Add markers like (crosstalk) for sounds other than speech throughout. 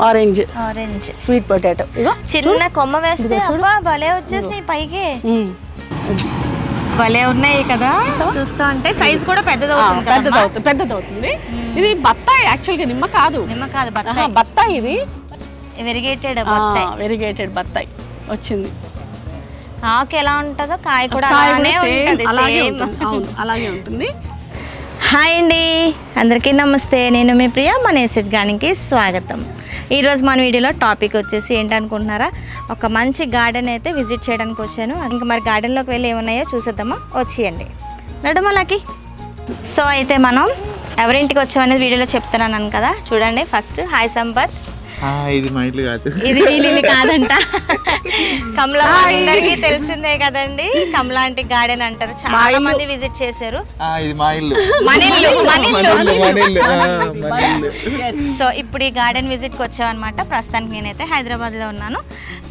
Orange. Orange. Sweet potato. ఇగో చిన్న కొమ్మ వేస్తే. అబ్బా భలే వచ్చేసినాయి పైకి. భలే ఉన్నాయి కదా. చూస్తా ఉంటే సైజ్ కూడా పెద్దది ఆ, అవుతుంది పెద్దది కదమ్మా? అవుతుంది పెద్దది అవుతుంది. ఇది బత్తాయి యాక్చువల్గా నిమ్మ కాదు. నిమ్మ కాదు బత్తాయి. బత్తాయి ఇది. వెరిగేటెడ్ బత్తాయి. వెరిగేటెడ్ బత్తాయి. వచ్చింది. ఆకు ఎలా ఉంటుందో కాయ కూడా అలానే ఉంటుంది. అవును అలాగే ఉంటుంది. హాయ్ అండి. అందరికీ నమస్తే. నేను మీ ప్రియ మన ఎస్ఎస్ గానికి స్వాగతం. ఈరోజు మన వీడియోలో టాపిక్ వచ్చేసి ఏంటనుకుంటున్నారా? ఒక మంచి గార్డెన్ అయితే విజిట్ చేయడానికి వచ్చాను. ఇంకా మరి గార్డెన్లోకి వెళ్ళి ఏమున్నాయో చూసేద్దామా? వచ్చేయండి. నడుమలకి. సో అయితే మనం ఎవరింటికి వచ్చామనేది వీడియోలో చెప్తున్నాను కదా? చూడండి ఫస్ట్ హాయ్ సంపత్ ఇది మా ఇల్లు కాదు. ఇది వీళ్ళు కాదంట. కమలా అందరికీ తెలిసిందే కదండి. కమలాంటి గార్డెన్ అంటారు. చాలా మంది విజిట్ చేశారు. ఆ, ఇది మా ఇల్లు. మన ఇల్లు మన ఇల్లు. సో ఇప్పుడు ఈ గార్డెన్ విజిట్కి వచ్చామన్నమాట. ప్రస్తుతానికి నేనైతే హైదరాబాద్లో ఉన్నాను.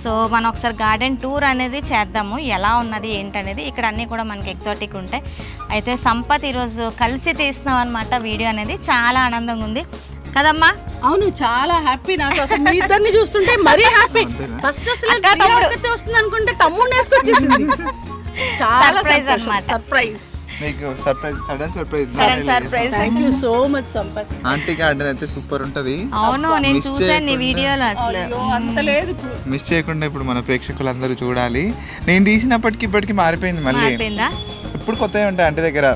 సో మనం ఒకసారి గార్డెన్ టూర్ అనేది చేద్దాము. ఎలా ఉన్నది ఏంటనేది. ఇక్కడ అన్నీ కూడా మనకి ఎగ్జాటిక్ ఉంటాయి. అయితే సంపత్ ఈరోజు కలిసి తీస్తున్నాం అనమాట వీడియో అనేది. చాలా ఆనందంగా ఉంది. కదమ్మా? అవును చాలా హ్యాపీ నాకు. అసలు మీ ఇద్దరిని చూస్తుంటే మరీ హ్యాపీ? ఫస్ట్ అసలు వస్తుంది అనుకుంటే తమ్ముడు వేసుకొచ్చేసింది. చాలా అన్నమాట. సర్ప్రైజ్ మీకు surprise sudden surprise sudden surprise thank you so much Sampath aunty garden అయితే సూపర్ ఉంటది. అవును నేను చూసాను నీ. వీడియోలో అసలు. అయ్యో అంత లేదు ఇప్పుడు. మిస్ చేయకుండా ఇప్పుడు మన ప్రేక్షకులందరూ చూడాలి. నేను తీసినప్పటికి ఇప్పటికి మారిపోయింది మళ్ళీ. మారిపోయిందా? ఇప్పుడు కొత్తవి ఉంటాయి ఆంటీ దగ్గర.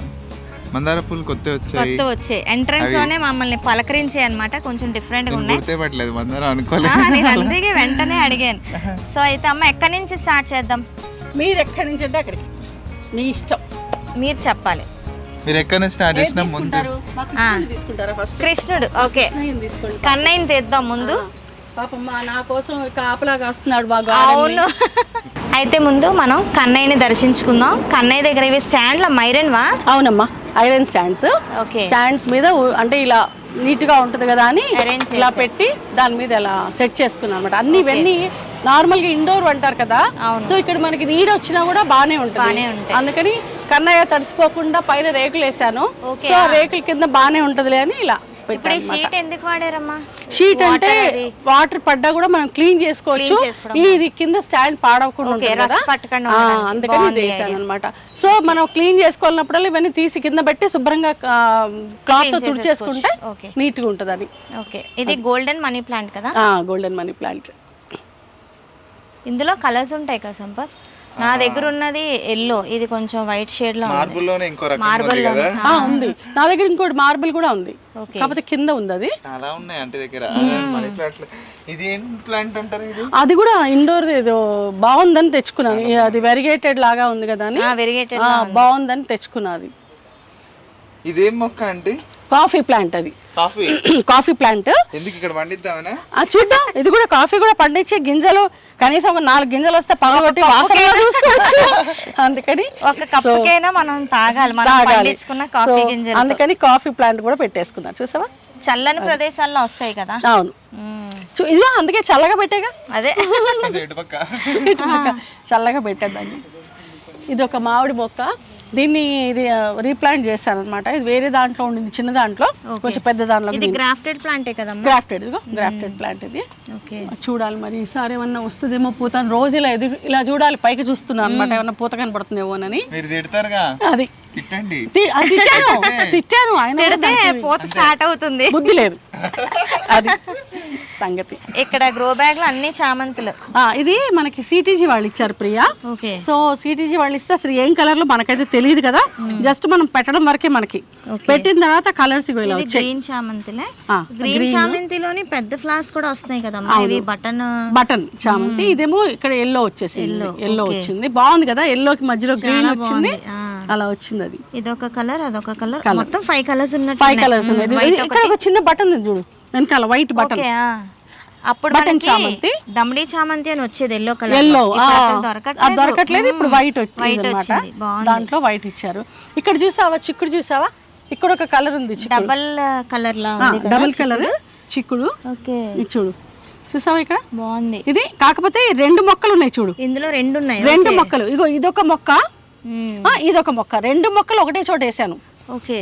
మందార పూలు కొత్త వచ్చాయి. కొత్త వచ్చే ఎంట్రన్స్లోనే మమ్మల్ని పలకరించే అన్నమాట. కొంచెం డిఫరెంట్గా నేను ఉన్నాయి. గుర్తే పట్టలేదు మందార ఆ, అనుకోలేదు. నేను అందుకే వెంటనే అడిగాను. (laughs) సో అయితే అమ్మ ఎక్కడి నుంచి స్టార్ట్ చేద్దాం? మీరు ఎక్కడి నుంచి అంటే అక్కడికి. మీ ఇష్టం. మీరు చెప్పాలి. మీరు ఎక్కడ నుంచి స్టార్ట్ చేసినా ముందు. కృష్ణుడు ఓకే. కన్నయ్యని తెద్దాం ముందు. నా కోసం కాపలా కాస్తున్నాడు. అవును. (laughs) అయితే ముందు మనం కన్నయ్యని దర్శించుకుందాం. కన్నయ్య దగ్గర ఇవి స్టాండ్ల మైరన్వా? అవునమ్మా. ఐరన్ స్టాండ్స్ స్టాండ్స్ మీద అంటే ఇలా నీట్గా ఉంటది కదా అని ఇలా. పెట్టి దాని మీద ఇలా సెట్ చేసుకున్నాను అనమాట అన్ని ఇవన్నీ నార్మల్గా ఇండోర్ అంటారు కదా. సో ఇక్కడ మనకి నీరు వచ్చినా కూడా బానే ఉంటుంది. అందుకని కన్నయ్య తడిసిపోకుండా పైన రేకులు వేసాను సో ఆ. రేకుల కింద బానే ఉంటది అని ఇలా ఇప్పుడు షీట్ ఎందుకు వాడారమ్మా? షీట్ అంటే. వాటర్ పడ్డా కూడా మనం క్లీన్ చేసుకోవచ్చు. ఇది కింద స్టాండ్ పాడవకుండా. అందుకని వేసాను అనమాట సో మనం క్లీన్ చేసుకోవాలన్నప్పుడల్లా ఇవన్నీ తీసి కింద పెట్టి శుభ్రంగా క్లాత్తో తుడిచేసుకుంటే. నీట్గా ఉంటుంది అది ఓకే. ఇది గోల్డెన్ మనీ ప్లాంట్ కదా? గోల్డెన్ మనీ ప్లాంట్ ఇందులో కలర్స్ ఉంటాయి కదా సంపత్? నా దగ్గర ఉన్నది ఎల్లో ఇది కొంచెం వైట్ షేడ్లో మార్బుల్లోనే ఇంకో రకం మార్బుల్ ఉంది కదా? ఉంది. నా దగ్గర ఇంకోటి మార్బుల్ కూడా ఉంది. ఓకే కాకపోతే కింద ఉంది అది. చాలా ఉన్నాయి ఆంటీ దగ్గర. మనీ ప్లాంట్ ఇది ఏం ప్లాంట్ అంటారు ఇది? అది కూడా ఇండోర్ ఏదో బాగుందని తెచ్చుకున్నాను. ఈ- అది వెరిగేటెడ్ లాగా ఉంది కదా అని. వెరిగేటెడ్ ఆ, బాగుందని తెచ్చుకున్నది ఇదేం మొక్క ఆంటీ కాఫీ ప్లాంట్ అది. కాఫీ? (clears throat) Coffee plant. ఎందుకు ఇక్కడ పండిద్దామనా? చూద్దాం. ఇది కూడా కాఫీ కూడా పండించే గింజలు కనీసం ఒక నాలుగు గింజలు వస్తే పగలగొట్టి వాసన చూసుకోవచ్చు. (laughs) అందుకని ఒక కప్పుకైనా మనం తాగాలి మనం. పండించుకున్న కాఫీ గింజలు అందుకని కాఫీ ప్లాంట్ కూడా పెట్టేసుకున్నా. చూసావా? చల్లని ప్రదేశాల్లో వస్తాయి కదా. అవును. ఇదిగో అందుకే చల్లగా పెట్టేగా. అదే. చల్లగా పెట్టేదాన్ని ఇది ఒక మామిడి మొక్క. దీన్ని ఇది రీప్లాంట్ చేశాను అనమాట ఇది వేరే దాంట్లో ఉండింది చిన్న దాంట్లో కొంచెం పెద్ద దాంట్లో ఇది గ్రాఫ్టెడ్ ప్లాంటే కదమ్మా? గ్రాఫ్టెడ్ ఇదిగో గ్రాఫ్టెడ్ ప్లాంట్ ఇది. ఓకే. చూడాలి మరి ఈసారి ఏమన్నా వస్తుందేమో పూత రోజు ఇలా ఎదురు ఇలా చూడాలి పైకి చూస్తున్నాను అనమాట ఏమన్నా పూత కనపడుతుందేమోనని మీరు తిడతారుగా? అది. తిట్టండి. తిట్టాను. ఆయన పోత స్టార్ట్ అవుతుంది. బుద్ధి లేదు. (laughs) అది. సంగతి. ఇక్కడ గ్రో బ్యాగ్లో అన్ని చామంతులు. ఆ, ఇది మనకి సిటీజీ వాళ్ళు ఇచ్చారు ప్రియా. సో సిటీజీ వాళ్ళు ఇస్తే అసలు ఏం కలర్లో మనకైతే తెలియదు కదా. జస్ట్ మనం పెట్టడం వరకే మనకి. పెట్టిన తర్వాత కలర్స్ గ్రీన్ చామంతులే. గ్రీన్ చామంతిలోని పెద్ద ఫ్లవర్స్ కూడా వస్తున్నాయి ఇవి బటన్. బటన్ చామంతి. ఇదేమో ఇక్కడ ఎల్లో వచ్చేసింది. ఎల్లో వచ్చింది. బాగుంది కదా. ఎల్లోకి మధ్యలో గ్రీన్ వచ్చింది. అలా వచ్చింది అది. ఇదొక కలర్ అదొక కలర్ మొత్తం ఫైవ్ కలర్స్ ఉన్నట్టు ఫైవ్ కలర్స్ ఉన్నాయి. ఇక్కడ ఒక చిన్న బటన్ ఉంది చూడు. వెనకాల వైట్ బటన్. అప్పుడు బటన్ చామంతి. దమ్డి చామంతి అని వచ్చేది ఎల్లో కలర్ ఎల్లో దొరకట్లేదు. ఇప్పుడు వైట్ వచ్చింది దాంట్లో వైట్ ఇచ్చారు. ఇక్కడ చూసావా? చిక్కుడు చూసావా? ఇక్కడ ఒక కలర్ ఉంది డబల్ కలర్ లా డబుల్ కలర్ చిక్కుడు? ఓకే. చూడు. చూసావా ఇక్కడ? బాగుంది. ఇది కాకపోతే రెండు మొక్కలు ఉన్నాయి చూడు. ఇందులో రెండు ఉన్నాయి. రెండు మొక్కలు. ఇగో ఇదొక మొక్క. ఇదొక మొక్క. రెండు మొక్కలు ఒకటే చోట వేసాను.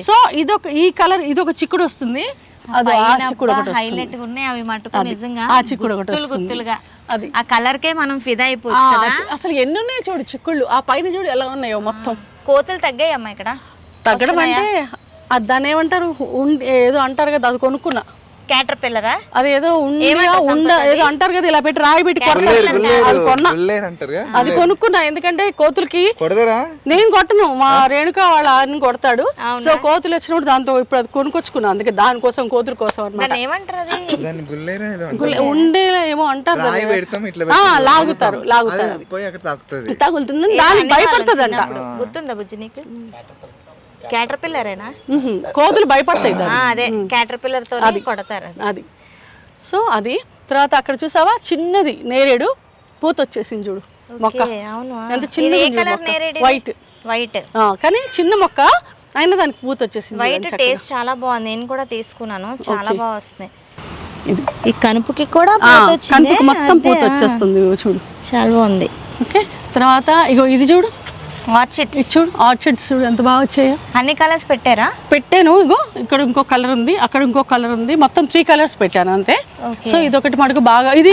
సో ఇదొక ఈ కలర్ ఇదొక చిక్కుడు వస్తుంది. అది. హైలైట్ ఉన్నాయి అవి మటుకు నిజంగా ఆ చిక్కుడు ఒకటి. గుత్తులుగా. అది. ఆ కలర్ కే మనం ఫిదా అయిపోవచ్చు అసలు ఎన్ని ఉన్నాయి చూడు చిక్కుళ్ళు? ఆ పైన చూడు ఎలా ఉన్నాయో మొత్తం. కోతులు తగ్గాయి అమ్మా ఇక్కడ? తగ్గడం అంటే అది దాన్ని ఏమంటారు? ఏదో అంటారు కదా అది కొనుక్కున్నా. క్యాటర్ పిల్లరా? అది ఏదో ఉండి ఏదో అంటారు కదా ఇలా పెట్టి రాయి పెట్టి అది కొన్నా. అది కొనుక్కున్నా ఎందుకంటే కోతులకి కొడదరా నేను కొట్టను మా రేణుక వాళ్ళ ఆయన కొడతాడు. సో కోతులు వచ్చినప్పుడు దాంతో ఇప్పుడు అది కొనుక్కొచ్చుకున్నా అందుకే దానికోసం కోతుల కోసం అనమాట. ఉండే ఏమో అంటారు కదా. రాయి పెడతాం ఇట్లా ఆ, పెట్టి లాగుతారు లాగుతారు అది. పోయి అక్కడ తాకుతుంది. తగులుతుంది దానికి భయపడుతుంది అంట. గుర్తుందా బుజ్జి నీకు? క్యాటర్ పిల్లరేనా కోతులు భయపడతాయి. అదే. క్యాటర్ పిల్లర్తో కొడతారు అది. అది. సో అది. తర్వాత అక్కడ చూసావా? చిన్నది నేరేడు. పూత వచ్చేసింది చూడు మొక్క. ఎంత. నేరేడు వైట్ వైట్ కానీ చిన్న మొక్క అయినా దానికి పూత వచ్చేసింది వైట్. టేస్ట్ చాలా బాగుంది. నేను కూడా తీసుకున్నాను. చాలా బాగా వస్తున్నాయి. ఇది. ఈ కనుపుకి కూడా కనుపుకు మొత్తం పూత వచ్చేస్తుంది చూడు. చాలా బాగుంది. ఓకే. తర్వాత ఇగో ఇది చూడు. ఆర్చిడ్స్ ఇది చూడు ఆర్చిడ్స్ చూడు ఎంత బాగా వచ్చాయో. అన్ని కలర్స్ పెట్టారా? పెట్టాను ఇగో ఇక్కడ ఇంకో కలర్ ఉంది అక్కడ ఇంకో కలర్ ఉంది. మొత్తం త్రీ కలర్స్ పెట్టాను అంతే. సో ఇది ఒకటి మటుకు బాగా ఇది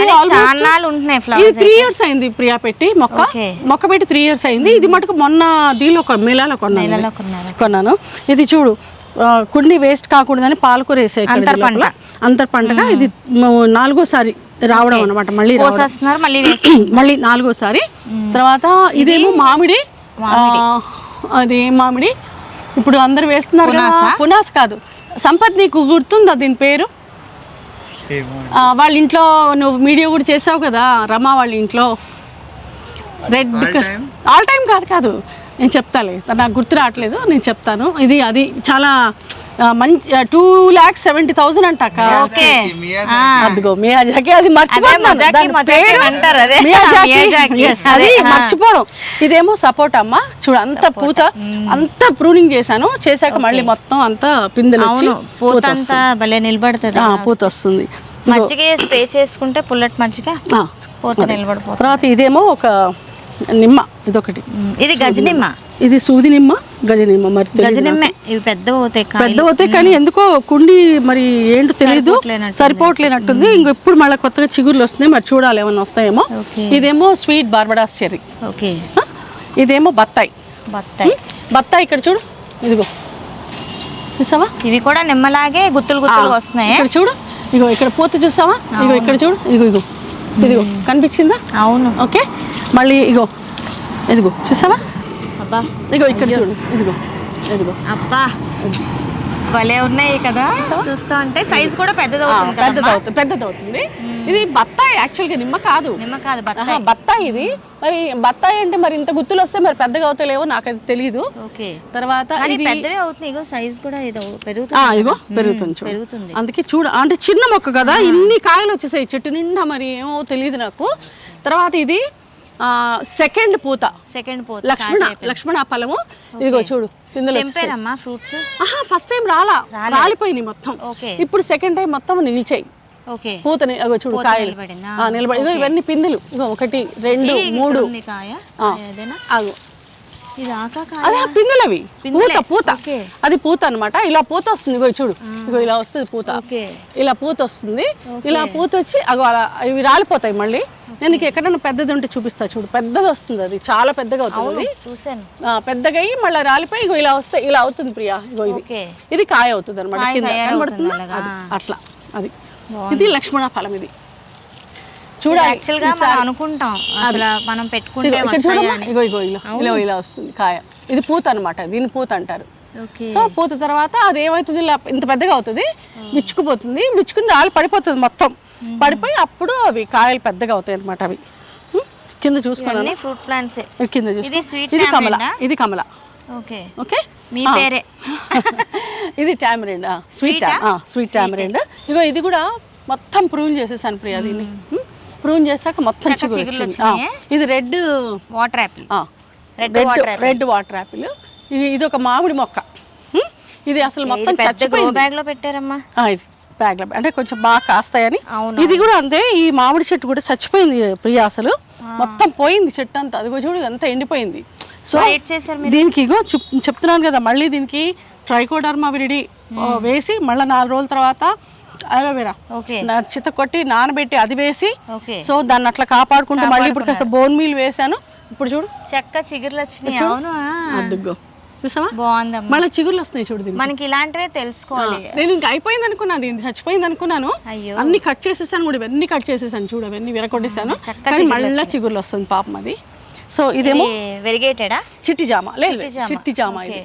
ఇది త్రీ ఇయర్స్ అయింది ప్రియా పెట్టి మొక్క. మొక్క పెట్టి త్రీ ఇయర్స్ అయింది. ఇది మటుకు మొన్న దీనిలో ఒక మేళాలో కొన్నాను కొన్నాను. ఇది చూడు కుండి వేస్ట్ కాకూడదని పాలకూర వేసే అంతర్ పంట. అంతర్ పంటగా ఇది మ- నాలుగోసారి రావడం అన్నమాట మళ్ళీ (clears throat) మళ్ళీ నాలుగోసారి. తర్వాత ఇదేమో మామిడి అది మామిడి. ఇప్పుడు అందరు వేస్తున్నారు పునాస్? కాదు. సంపత్ నీకు గుర్తుందా దీని పేరు? ఆ, వాళ్ళ ఇంట్లో నువ్వు మీడియా కూడా చేసావు కదా రమా వాళ్ళ ఇంట్లో. రెడ్ ఆల్ టైం కాదు కాదు. నేను చెప్తాలే. నాకు గుర్తు రావట్లేదు నేను చెప్తాను. ఇది అది చాలా మంచి టూ ల్యాక్స్ సెవెంటీ థౌసండ్ అంట అక్క. ఓకే. అదిగో మియాజాకి అది. మర్చిపోవడం. ఇదేమో సపోర్ట్ అమ్మ. చూడు అంత పూత అంత ప్రూనింగ్ చేశాను. చేశాక మళ్ళీ మొత్తం అంతా పిందెలు పూత అంతా భలే నిలబడుతుంది. ఆ, పూత వస్తుంది. మజ్జిగ స్ప్రే చేసుకుంటే పుల్లటి మజ్జిగ ఆ, పూత నిలబడిపోతుంది. తర్వాత ఇదేమో ఒక నిమ్మ ఇదొకటి. ఇది గజనిమ్మ? ఇది సూది నిమ్మ గజ నిమ్మ మరి గజనిమ్మే. ఇవి పెద్ద పోతాయి పెద్ద అవుతాయి కానీ ఎందుకో కుండి మరి ఏంటో తెలియదు సరిపోవట్లేనట్టుంది. ఇంక ఇప్పుడు మళ్ళీ కొత్తగా చిగుర్లు వస్తున్నాయి. మరి చూడాలి ఏమన్నా వస్తాయేమో. ఇదేమో స్వీట్ బార్బడాస్ చెర్రీ. ఓకే. ఇదేమో బత్తాయి. బత్తాయి. బత్తాయి ఇక్కడ చూడు. ఇదిగో. చూసావా? ఇవి కూడా నిమ్మలాగే గుత్తులు గుత్తులు వస్తున్నాయి. ఇక్కడ చూడు. ఇగో ఇక్కడ పూత చూసావా? ఇగో ఇక్కడ చూడు. ఇగో ఇగో. ఇదిగో. కనిపించిందా? అవును. ఓకే. మళ్ళీ ఇగో ఇదిగో చూసావా? అబ్బా. ఇగో ఇక్కడ చూడు ఇదిగో ఇదిగో. అబ్బా. భలే ఉన్నాయి కదా. చూస్తా ఉంటే సైజ్ కూడా పెద్దది అవుతుంది పెద్దది కదమ్మా అవుతుంది పెద్దది అవుతుంది. ఇది బత్తాయి యాక్చువల్గా నిమ్మ కాదు. నిమ్మ కాదు బత్తాయి. ఇది. మరి బత్తాయి అంటే మరి ఇంత గుత్తులు వస్తే మరి పెద్దగా అవుతలేవో నాకు అది తెలియదు ఓకే. తర్వాత పెద్దవే అవుతుంది ఇగో సైజ్ కూడా ఏదో పెరుగుతుంది ఇగో పెరుగుతుంది పెరుగుతుంది. అందుకే చూడ అంటే చిన్న మొక్క కదా ఇన్ని కాయలు వచ్చేసాయి చెట్టు నిండా మరి ఏమో తెలియదు నాకు. తర్వాత ఇది సెకండ్ పూత. సెకండ్ పోత్ లక్ష్మణ లక్ష్మణ ఫలము ఇదిగో చూడు తెంపారమ్మా ఫ్రూట్స్ ఆహా ఫస్ట్ టైం రాలా. రాలిపోయినాయి మొత్తం. ఇప్పుడు సెకండ్ టైం మొత్తం నిలిచాయి. పూతని అగో చూడు కాయలు. నిలబడి ఇవన్నీ పిందెలు. ఇగో ఒకటి రెండు మూడు. కాయ. కాయ అదే పిందెలు. అవి పూత. పూత. అది పూత అన్నమాట. ఇలా పూత వస్తుంది ఇగో చూడు. ఇగో ఇలా వస్తుంది పూత. ఇలా పూత వస్తుంది. ఇలా పూత వచ్చి అగో అలా ఇవి రాలిపోతాయి మళ్ళీ. నేను నీకు ఎక్కడైనా పెద్దది ఉంటే చూపిస్తా చూడు. పెద్దది వస్తుంది అది. చాలా పెద్దగా అవుతుంది చూసాను పెద్దగా అయ్యి మళ్ళీ రాలిపోయి ఇగో ఇలా వస్తే ఇలా అవుతుంది ప్రియా. ఇగో ఇది ఇది కాయ అవుతుంది అనమాట కింద కనబడుతుందా? అట్లా. అది. ఇది లక్ష్మణ ఫలం ఇది. చూడాలి యాక్చువల్గా మనం అనుకుంటాం. అసలు మనం పెట్టుకుంటే ఇదిగో ఇక్కడ వస్తాయా చూడమ్మా? అని. ఇగో ఇగో ఇలా ఇలా ఇలా వస్తుంది కాయ. ఇది పూత అన్నమాట దీన్ని పూత అంటారు. ఓకే. సో పూత తర్వాత అది ఏమవుతుంది? ఇలా ఇంత పెద్దగా అవుతుంది విచ్చుకుపోతుంది. విచ్చుకుని రాళ్ళు పడిపోతుంది మొత్తం. పడిపోయి అప్పుడు అవి కాయలు పెద్దగా అవుతాయి అనమాట అవి. ఉం? కింద చూసుకున్నాను అన్ని ఫ్రూట్ ప్లాంట్స్ కింద చూసుకో. ఇది ఇది కమల. ఇది కమల. ఓకే. ఓకే? మీ పేరే. (laughs) ఇది టామరెండ్ స్వీట్ స్వీట్ టామరెండ్ ఇగో ఇది కూడా మొత్తం ప్రూన్ చేసేసాను ప్రియా దీన్ని. ప్రూన్ చేశాక మొత్తం చిగురు ఇది red water apple. Red red water apple. ఇది ఇది ఒక మామిడి మొక్క? ఇది అసలు మొత్తం బ్యాగ్లో పెట్టారమ్మా. ఇది బ్యాగ్లో అంటే కొంచెం బాగా కాస్తాయని. ఇది కూడా అంతే ఈ మామిడి చెట్టు కూడా చచ్చిపోయింది ప్రియా అసలు. మొత్తం పోయింది చెట్టు అంతా. అదిగో చూడు అంతా ఎండిపోయింది. సో దీనికి ఇగో చెప్- చెప్తున్నాను కదా మళ్ళీ దీనికి ట్రైకోడర్మా విరిడి వేసి మళ్ళీ నాలుగు రోజుల తర్వాత అలోవెరా చిత్త కొట్టి నానబెట్టి అది వేసి సో దాన్ని అట్లా కాపాడుకుంటూ మళ్ళీ ఇప్పుడు కాస్త బోన్ మీల్ వేసాను. ఇప్పుడు చూడు. చెక్క చిగుర్లు వచ్చినాయి. అవును? ఆ. అద్దుగో చూసావా? బాగుందమ్మా. మళ్ళీ చిగుర్లు వస్తున్నాయి చూడు మనకి ఇలాంటివే తెలుసుకోవాలి. నేను ఇంకా అయిపోయింది అనుకున్నాను ఇది చచ్చిపోయింది అనుకున్నాను. అన్ని కట్ చేసేసాను కూడా ఇవన్నీ కట్ చేసేసాను చూడు అవన్నీ కానీ మళ్ళీ చిగుర్లు వస్తుంది పాపం అది. సో ఇదేమో వెరిగేటెడా? చిట్టి జామ. లేదు చిట్టి జామ. చిట్టి జామ ఇది.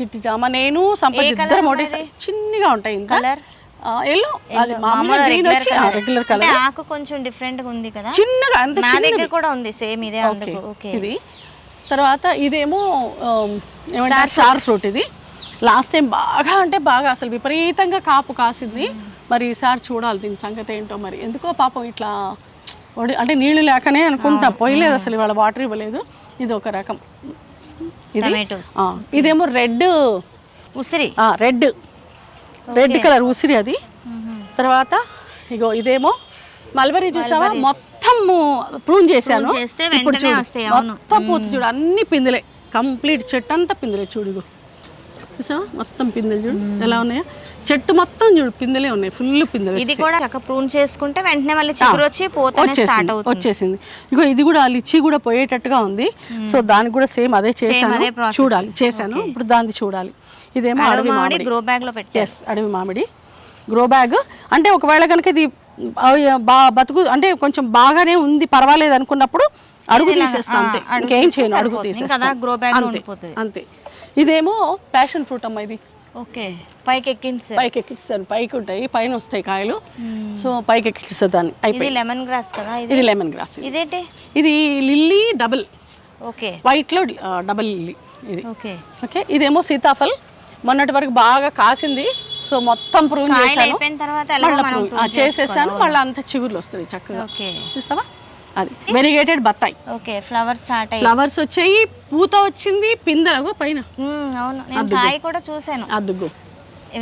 చిట్టి జామ నేను సంపత్ ఏ ఇద్దరు చిన్నగా ఉంటాయి కలర్? ఎల్లో. అది మామూలుగా గ్రీన్ వచ్చి రెగ్యులర్ కలర్ ఆకు కొంచెం డిఫరెంట్గా ఉంది కదా? చిన్నగా అంత నా. దగ్గర కూడా ఉంది సేమ్ ఇదే అందుకు. ఓకే ఇది. తర్వాత ఇదేమో ఏమంటారు? స్టార్ ఫ్రూట్ ఇది. లాస్ట్ టైం బాగా అంటే బాగా అసలు విపరీతంగా కాపు కాసింది. మరి ఈసారి చూడాలి దీని సంగతి ఏంటో మరి. ఎందుకో పాపం ఇట్లా ఒడి- అంటే నీళ్ళు లేకనే అనుకుంటా పోయలేదు అసలు ఇవాళ వాటర్ ఇవ్వలేదు. ఇది ఒక రకం. ఇది? ఇదేమో రెడ్ ఉసిరి. రెడ్ రెడ్ కలర్ ఉసిరి అది. తర్వాత ఇగో ఇదేమో మల్బరీ చూసావా? మొత్తం ప్రూన్ చేశాను. ఇప్పుడు చూడు. మొత్తం పూత చూడు అన్ని పిందెలే. కంప్లీట్ చెట్టు అంతా పిందెలే చూడు ఇగో. చూసావా? మొత్తం పిందెలు చూడు. ఎలా ఉన్నాయో. చెట్టు మొత్తం చూడు పిందెలే ఉన్నాయి ఫుల్ పిందెలు ఇది కూడా చక్క ప్రూన్ చేసుకుంటే వెంటనే మళ్ళీ చిగురు వచ్చి పోతేనే స్టార్ట్ వచ్చేసింది అవుతుంది. వచ్చేసింది. ఇగో ఇది కూడా లిచ్చి కూడా పోయేటట్టుగా ఉంది. సో దానికి కూడా సేమ్ అదే చేశాను. చూడాలి చేశాను. ఇప్పుడు దాన్ని చూడాలి. ఇదేమో అడవి మామిడి గ్రో బ్యాగ్లో ఎస్ అడవి మామిడి. గ్రో బ్యాగ్ అంటే ఒకవేళ కనుక ఇది బా బతుకు అంటే కొంచెం బాగానే ఉంది పర్వాలేదు అనుకున్నప్పుడు అడుగు తీసేస్తా అంతే. ఇంకేం చేయను అడుగు. తీసేస్తా. అంతే. అంతే. ఇదేమో ప్యాషన్ ఫ్రూట్ అమ్మ ఇది. ఓకే. పైకి ఎక్కించారు పైకి ఎక్కిస్తాను పైకి ఉంటాయి పైన వస్తాయి కాయలు. సో పైకి ఎక్కిస్తుంది దాన్ని ఇది లెమన్ గ్రాస్ కదా ఇది? లెమన్ గ్రాస్ ఇదేంటి? ఇది లిల్లీ డబుల్. ఓకే. వైట్లో డబుల్ లిల్లీ ఇది. ఓకే. ఓకే. ఇదేమో సీతాఫల్. మొన్నటి వరకు బాగా కాసింది. సో మొత్తం ప్రూవ్ చేశాను. చేసేసాను. మళ్ళీ అంత చిగుర్లు వస్తాయి చక్కగా. ఓకే. చూసావా అది. వెరిగేటెడ్ బత్తాయి. ఓకే ఫ్లవర్ స్టార్ట్ అయ్యి. ఫ్లవర్స్ వచ్చాయి పూత వచ్చింది పిందెలగో పైన. అవును. నేను కాయ కూడా చూసాను అద్దుగు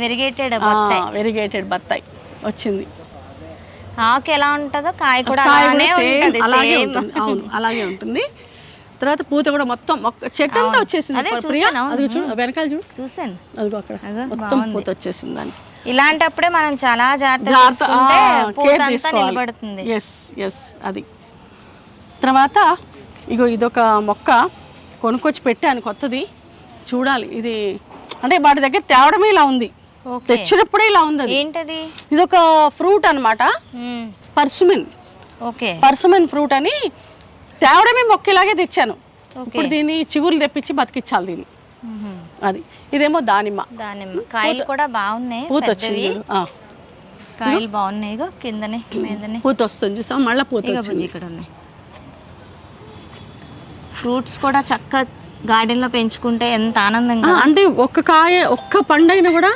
వెరిగేటెడ్ వెరిగేటెడ్ బత్తాయి. వచ్చింది. ఆకు ఎలా ఉంటుందో కాయ కూడా అలానే ఉంటది అలాగే ఉంటుంది. అవును అలాగే ఉంటుంది. తర్వాత పూత కూడా మొత్తం చెట్టు అంతా వచ్చేసింది. అదే ప్రియా చూడు వెనకాల చూడు. చూసాను అదిగో అక్కడ. మొత్తం పూత వచ్చేసింది దానికి. ఇలాంటప్పుడే మనం చాలా జాగ్రత్త నిలబడుతుంది. ఎస్ ఎస్ అది. తర్వాత ఇగో ఇదొక మొక్క కొనుక్కొచ్చి పెట్టాను కొత్తది. చూడాలి ఇది అంటే వాటి దగ్గర తేవడమే ఇలా ఉంది. తెచ్చినప్పుడే ఇలా ఉంది ఏంటది? ఇదొక ఫ్రూట్ అనమాట పర్సుమిన్. ఓకే. పర్సుమిన్ ఫ్రూట్ అని తేవడమే మొక్క ఇలాగే తెచ్చాను ఇప్పుడు దీన్ని చిగురు తెప్పించి బతికించాలి దీన్ని. అది. ఇదేమో దానిమ్మ. దానిమ్మ. కాయలు కూడా బాగున్నాయి పూత వచ్చింది కాయలు బాగున్నాయి కిందనే మీదనే. పూత వస్తుంది చూసాం మళ్ళీ పూత ఇక్కడ ఉన్నాయి ఫ్రూట్స్ కూడా చక్క గార్డెన్లో పెంచుకుంటే ఎంత ఆనందంగా అంటే ఒక్క కాయ ఒక్క పండైన కూడా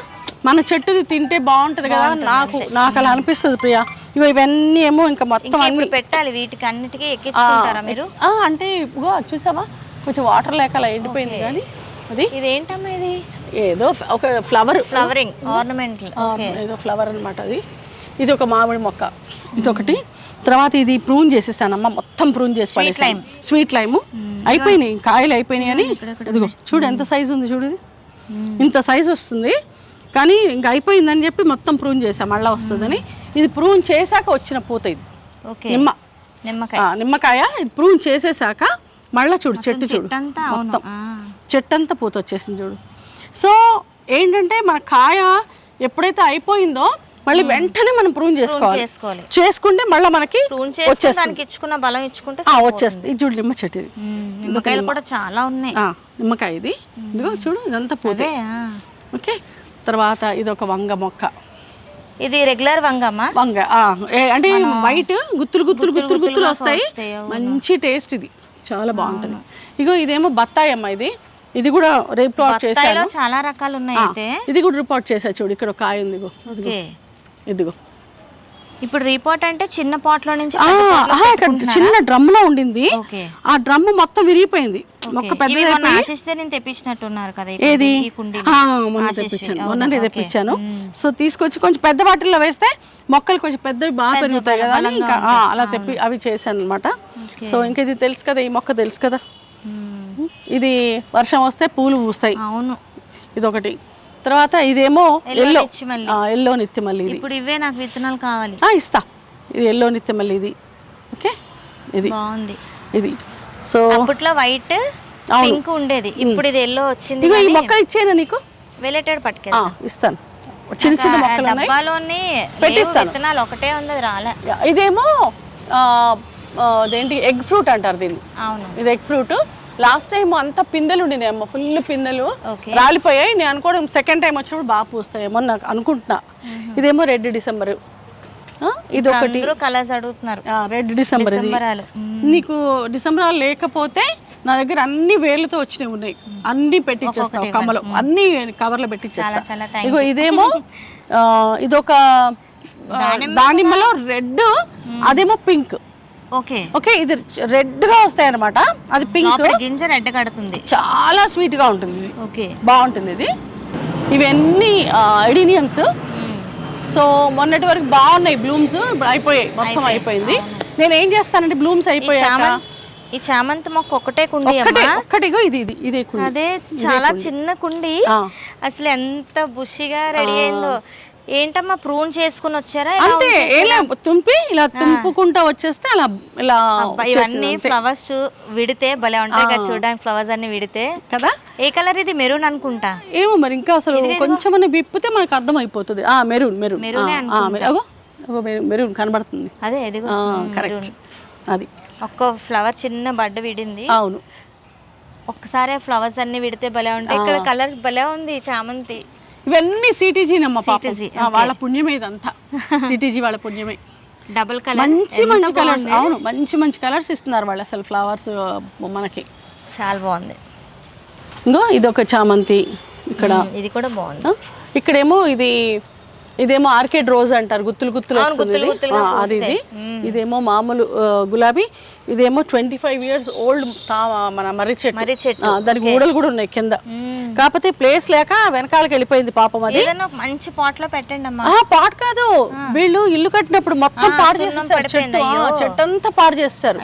మన చెట్టుది తింటే బాగుంటది కదా నాకు నాకు అలా అనిపిస్తుంది ప్రియా. ఇగో ఇవన్నీ ఏమో ఇంకా మొత్తం అన్ని పెట్టాలి? వీటికి అన్నిటికీ ఎక్కించుకుంటారా మీరు? అంటే ఇగో చూసావా? కొంచెం వాటర్ లేక అలా ఎండిపోయింది కానీ అది ఇదేంటమ్మా ఇది? ఏదో ఒక ఫ్లవర్. ఫ్లవరింగ్ ఆర్నమెంట్ ఏదో ఫ్లవర్ అన్నమాట అది. ఇది ఒక మామిడి మొక్క. ఇది ఒకటి తర్వాత ఇది ప్రూన్ చేసేసానమ్మా మొత్తం ప్రూన్ చేసి స్వీట్ లైమ్ అయిపోయినాయి కాయలు అయిపోయినాయి అని. ఇదిగో చూడు ఎంత సైజు ఉంది చూడు ఇది. ఇంత సైజు వస్తుంది. కానీ ఇంకా అయిపోయిందని చెప్పి మొత్తం ప్రూన్ చేసాం మళ్ళీ వస్తుందని. ఇది ప్రూన్ చేశాక వచ్చిన పూత ఇది. నిమ్మ. నిమ్మకాయ. నిమ్మకాయ ఇది ప్రూన్ చేసేసాక మళ్ళీ చూడు చెట్టు చూడు. అంతా మొత్తం. ఆ. చెట్టంతా పూత వచ్చేసింది చూడు. సో ఏంటంటే మన కాయ ఎప్పుడైతే అయిపోయిందో మళ్ళీ వెంటనే మనం ప్రూన్ చేసుకోవాలి. చేసుకోవాలి. చేసుకుంటే మళ్ళీ మనకి ప్రూన్ చేసుకుని దానికి ఇచ్చుకున్న బలం ఇచ్చుకుంటే వచ్చేస్తుంది. ఇది చూడు నిమ్మ చెట్టు ఇది మ్మ్, నిమ్మకాయలు కూడా చాలా ఉన్నాయి. నిమ్మకాయ ఇది. ఇదిగో చూడు ఇదంతా పూత. ఓకే. తర్వాత ఇది ఒక వంగ మొక్క. ఇది రెగ్యులర్ వంగమ్మ వంగ అంటే వైట్ గుత్తులు గుత్తులు గుత్తులు గుత్తులు వస్తాయి. మంచి టేస్ట్ ఇది. చాలా బాగుంటుంది. ఇగో ఇదేమో బత్తాయి అమ్మ ఇది. ఇది కూడా రిపోర్ట్ చేశాను. చాలా రకాలు ఉన్నాయి ఇది కూడా రిపోర్ట్ చేశా చూడు. ఇక్కడ ఒక కాయ ఉంది ఇగో. ఇదిగో. ఇప్పుడు రిపోర్ట్ అంటే చిన్న పాట్లో నుంచి చిన్న డ్రమ్లో ఉండింది ఆ డ్రమ్ మొత్తం విరిగిపోయింది. మొక్క పెద్ద తెప్పించినట్టున్నారు కదా ఏది? మొన్న తెప్పించాను. మొన్ననే తెప్పించాను. సో తీసుకొచ్చి కొంచెం పెద్ద వాటిల్లో వేస్తే మొక్కలు కొంచెం పెద్దవి బాగా పెరుగుతాయి కదా ఇంకా అలా తెప్పి అవి చేశాను అనమాట సో ఇంకా ఇది తెలుసు కదా ఈ మొక్క తెలుసు కదా. ఇది వర్షం వస్తే పూలు పూస్తాయి. అవును. ఇది ఒకటి తర్వాత ఇదేమో ఎల్లో. ఎల్లో నిత్యమల్లి ఇది. ఇప్పుడు ఇవే నాకు విత్తనాలు కావాలి. ఇస్తా. ఇది ఎల్లో నిత్యమల్లి ఇది. ఓకే? ఇది. బాగుంది. ఇది. సో అప్పట్లో వైట్. పింక్ ఉండేది. ఇప్పుడు ఇది ఎల్లో వచ్చింది ఈ కానీ మొక్కలు ఇచ్చేనా నీకు? వెలేటెడ్ పట్టుకెళ్ళి ఇస్తాను. చిన్న చిన్న మొక్కలు ఉన్నాయి. డబ్బాలోని పెట్టిస్తాను. విత్తనాలు ఒకటే ఉంది రాలే. ఇదేమో అదేంటి ఎగ్ ఫ్రూట్ అంటారు దీన్ని. అవును. ఇది ఎగ్ ఫ్రూట్. లాస్ట్ టైం అంతా పిందెలు ఉండినాయమ్మ ఫుల్ పిందెలు రాలిపోయాయి. నేను అనుకోవడం సెకండ్ టైం వచ్చినప్పుడు బాగా పూస్తాయేమో నాకు అనుకుంటున్నా. ఇదేమో రెడ్ డిసెంబర్ ఇది ఒకటి. కలర్స్ అడుగుతున్నారు. రెడ్ డిసెంబర్ నీకు డిసెంబర్ లేకపోతే నా దగ్గర అన్ని వేర్లతో వచ్చినవి ఉన్నాయి. అన్ని పెట్టిచ్చేస్తావు కమ్మలు అన్ని కవర్లో thank ఇగో ఇదేమో (laughs) ఇదొక దానిమ్మలో రెడ్ అదేమో పింక్ ఓకే. ఓకే ఇది రెడ్గా వస్తాయి అనమాట అది పింక్. గింజ రెడ్ కడుతుంది. చాలా స్వీట్గా ఉంటుంది. ఓకే. బాగుంటుంది ఇది. ఇవన్నీ ఎడినియన్స్. సో మొన్నటి వరకు బాగున్నాయి బ్లూమ్స్. ఇప్పుడు అయిపోయాయి. మొత్తం అయిపోయింది. నేను ఏం చేస్తానంటే బ్లూమ్స్ అయిపోయాక ఈ చామంతి మొక్క ఒకటే కుండి ఒక్కటిగో ఇది ఇది ఇదే. అదే చాలా చిన్న కుండి. అసలు ఎంత బుషిగా రెడీ అయిందో. ఏంటమ్మా ప్రూన్ చేసుకుని వచ్చారా? ఇలా అంతే లేదు తుంపి ఇలా తుంపుకుంటా వచ్చేస్తే అలా ఇలా ఇవన్నీ ఫ్లవర్స్ విడితే భలే ఉంటాయి కదా చూడడానికి ఫ్లవర్స్ అన్ని విడితే. కదా? ఏ కలర్ ఇది? మెరూన్ అనుకుంటా. ఏమో మరి ఇంకా అసలు కొంచెం విప్పితే మనకు అర్థం అయిపోతుంది ఆ మెరూన్ మెరూన్. మెరూనే మెరూన్ కనబడుతుంది. అదే ఎదిగో కరెక్ట్ అది. ఒక్క ఫ్లవర్ చిన్న బడ్డ విడింది. అవును. ఒక్కసారి ఫ్లవర్స్ అన్ని విడితే భలే ఉంటాయి. ఇక్కడ కలర్స్ భలే ఉంది చామంతి. ఇవన్నీ సిటీజీ నమ్మ పాపం. CTG, ఆ, వాళ్ళ పుణ్యమే ఇదంతా. (laughs) సిటీజీ వాళ్ళ పుణ్యమే. డబుల్ కలర్ మంచి మంచి కలర్స్ అవును మంచి మంచి కలర్స్ ఇస్తున్నారు వాళ్ళు అసలు ఫ్లవర్స్ మనకి. చాలా బాగుంది. ఇంకో ఇదొక చామంతి ఇక్కడ. ఉమ్, ఇది కూడా బాగుంది. ఆ, ఇక్కడేమో ఇది ఇదేమో ఆర్కేడ్ రోజ్ అంటారు. గుత్తులు గుత్తులు అవును, వస్తుంది గుత్తులు ఇది. గుత్తులుగా ఆ, అది ఇది. ఇదేమో మామూలు ఆ, గులాబీ. ఇదేమో ట్వంటీ ఫైవ్ ఇయర్స్ ఓల్డ్ మన మర్రి చెట్టు. మర్రి చెట్టు, దానికి ఊడలు కూడా ఉన్నాయి కింద. కాకపోతే ప్లేస్ లేక వెనకాలకి వెళ్ళిపోయింది పాపం అది. మంచి పాట్లో పెట్టండి అమ్మా. పాట్ కాదు. వీళ్ళు ఇల్లు కట్టినప్పుడు మొత్తం పాడు పడిపోయింది, చెట్టు చెట్టు అంతా పాడు చేస్తారు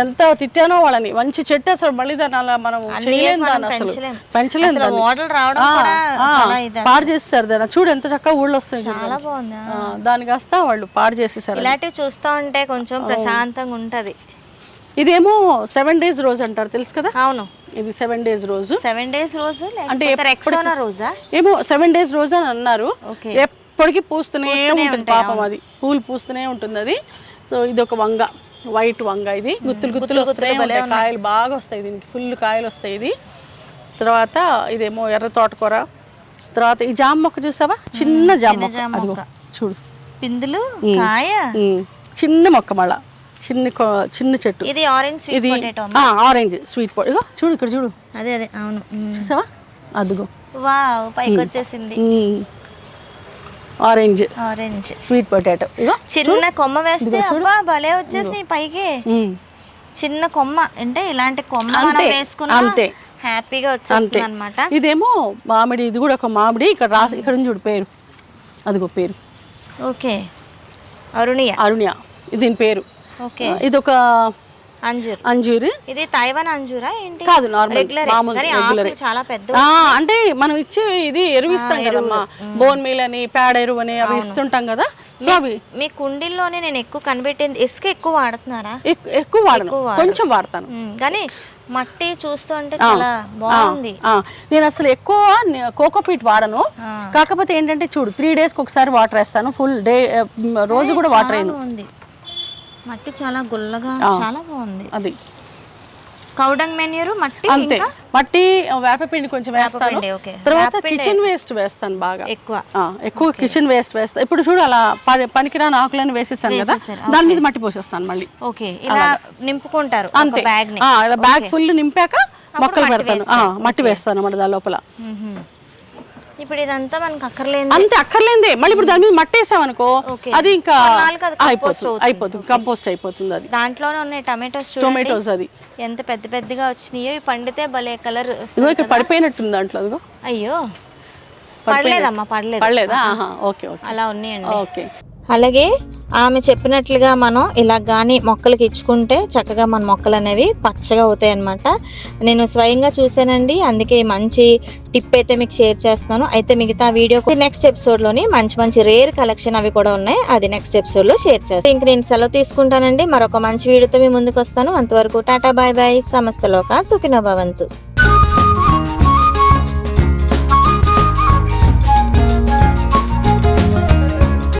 ఎంత తిట్టానో వాళ్ళని. మంచి చెట్టు అసలు మళ్ళీ దాన్ని అలా మనం చేయలేం మనం దాన్ని అసలు. పెంచలేం. పెంచలేం అసలు దాన్ని. ఓడలు రావడం ఆ, కూడా ఆ, చాలా ఇది. పాడు చేస్తారు దాన్ని. చూడు ఎంత చక్కగా ఊళ్ళో వస్తాయి చూడు. చాలా బాగుంది. ఆ, దానికి వస్తా వాళ్ళు పాడు చేసేసారు ఇలాంటివి చూస్తా ఉంటే కొంచెం ప్రశాంతంగా ఉంటది. ఇదేమో సెవెన్ డేస్ రోజు అంటారు తెలుసు కదా? అవును. ఇది సెవెన్ డేస్ రోజు. సెవెన్ డేస్ రోజు అంటే రోజా? ఏమో సెవెన్ డేస్ రోజు అని అన్నారు. ఎప్పటికీ పూస్తూనే ఉంటుంది పాపం అది. పూలు పూస్తూనే ఉంటుంది అది. సో ఇది ఒక వంగ వైట్ వంగ ఇది. గుత్తులు గుత్తులు వస్తాయి కాయలు బాగా వస్తాయి దీనికి. ఫుల్ కాయలు వస్తాయి ఇది. తర్వాత ఇదేమో ఎర్ర తోటకూర. తర్వాత ఈ జామ మొక్క చూసావా? చిన్న జామ మొక్క. చూడు. పిందులు కాయ? చిన్న మొక్క మళ్ళా. చిన్న చిన్న చెట్టు. ఇది ఆరెంజ్ స్వీట్ ఇది పొటాటో ఆరెంజ్ స్వీట్ ఇగో చూడు ఇక్కడ చూడు. అదే అదే అవును. చూసావా? అదిగో. వావ్ పైకి వచ్చేసింది. ఆరెంజ్ ఆరెంజ్ స్వీట్ పొటాటో ఇగో చిన్న కొమ్మ వేస్తే అబ్బా భలే వచ్చేసి పైకి. చిన్న కొమ్మ అంటే ఇలాంటి కొమ్మ మనం వేసుకున్నా అంతే. హ్యాపీగా వచ్చేస్తుంది అనమాట ఇదేమో మామిడి ఇది కూడా ఒక మామిడి. ఇక్కడ రాసి ఇక్కడ చూడు పేరు. అదిగో పేరు. ఓకే. అరుణియ. అరుణ్య. దీని పేరు. ఓకే. ఇది ఒక అంజూర్. అంజూరు. ఇది తైవాన్ అంజూరా ఏంటి? కాదు నార్మల్ రెగ్యులర్ రెగ్యులర్ చాలా పెద్ద అంటే మనం ఇచ్చే ఇది ఎరువు ఇస్తాం కదమ్మా. బోన్ మీల్ అని పేడ ఎరువు అని అవి ఇస్తుంటాం కదా. సో అవి మీ కుండీల్లోనే నేను ఎక్కువ కనిపెట్టింది ఇసుక ఎక్కువ వాడుతున్నారా? ఎక్- ఎక్కువ వాడను. కొంచెం వాడతాను. కానీ మట్టి చూస్తుంటే చాలా బాగుంది. నేను అసలు ఎక్కువ కోకోపీట్ వాడను. కాకపోతే ఏంటంటే చూడు త్రీ డేస్కి ఒకసారి వాటర్ వేస్తాను. ఫుల్ డే రోజు కూడా వాటర్ బాగుంది మట్టి చాలా గుల్లగా చాలా బాగుంది. అది. కౌడంగ్ మెన్యూరు మట్టి అంతే. మట్టి వేపపిండి కొంచెం వేస్తాను. తర్వాత కిచెన్ వేస్ట్ వేస్తాను బాగా. ఎక్కువ. ఎక్కువ కిచెన్ వేస్ట్ వేస్తా. ఇప్పుడు చూడు అలా పనికిరాని ఆకులను వేసేసాను కదా. దాని మీద మట్టి పోసేస్తాను మళ్ళీ. ఓకే. ఇలా నింపుకుంటారు అంతే. బ్యాగ్ బ్యాగ్ ఫుల్ నింపాక మొక్కలు పెడతాను. ఆ, మట్టి వేస్తాను అన్నమాట దాని లోపల. ఇప్పుడు ఇదంతా మనకు అక్కర్లేదు అంతే అక్కర్లేందే మళ్ళీ ఇప్పుడు దాని మీద మట్టి వేసామనుకో ఓకే. అది ఇంకా అయిపోతుంది కంపోస్ట్ అయిపోతుంది అది. దాంట్లోనే ఉన్నాయి టమాటోస్ టొమాటోస్ అది. ఎంత పెద్ద పెద్దగా వచ్చినాయో ఇవి పండితే భలే కలర్ ఇక్కడ పడిపోయినట్టుంది దాంట్లో అదిగో. అయ్యో. పడలేదమ్మా పడలేదు. పడలేదా? Okay okay. అలా ఉన్నాయండి. ఓకే. అలాగే ఆమె చెప్పినట్లుగా మనం ఇలా కానీ మొక్కలకి ఇచ్చుకుంటే చక్కగా మన మొక్కలు అనేవి పచ్చగా అవుతాయి అనమాట నేను స్వయంగా చూశానండి. అందుకే మంచి టిప్ అయితే మీకు షేర్ చేస్తాను అయితే మిగతా వీడియో నెక్స్ట్ ఎపిసోడ్లోని మంచి మంచి రేర్ కలెక్షన్ అవి కూడా ఉన్నాయి. అది నెక్స్ట్ ఎపిసోడ్లో షేర్ చేస్తాను. ఇంక నేను సెలవు తీసుకుంటానండి. మరొక మంచి వీడియోతో మీ ముందుకు వస్తాను. అంతవరకు టాటా బాయ్ బాయ్. సమస్తలోక సుఖినోభవంతు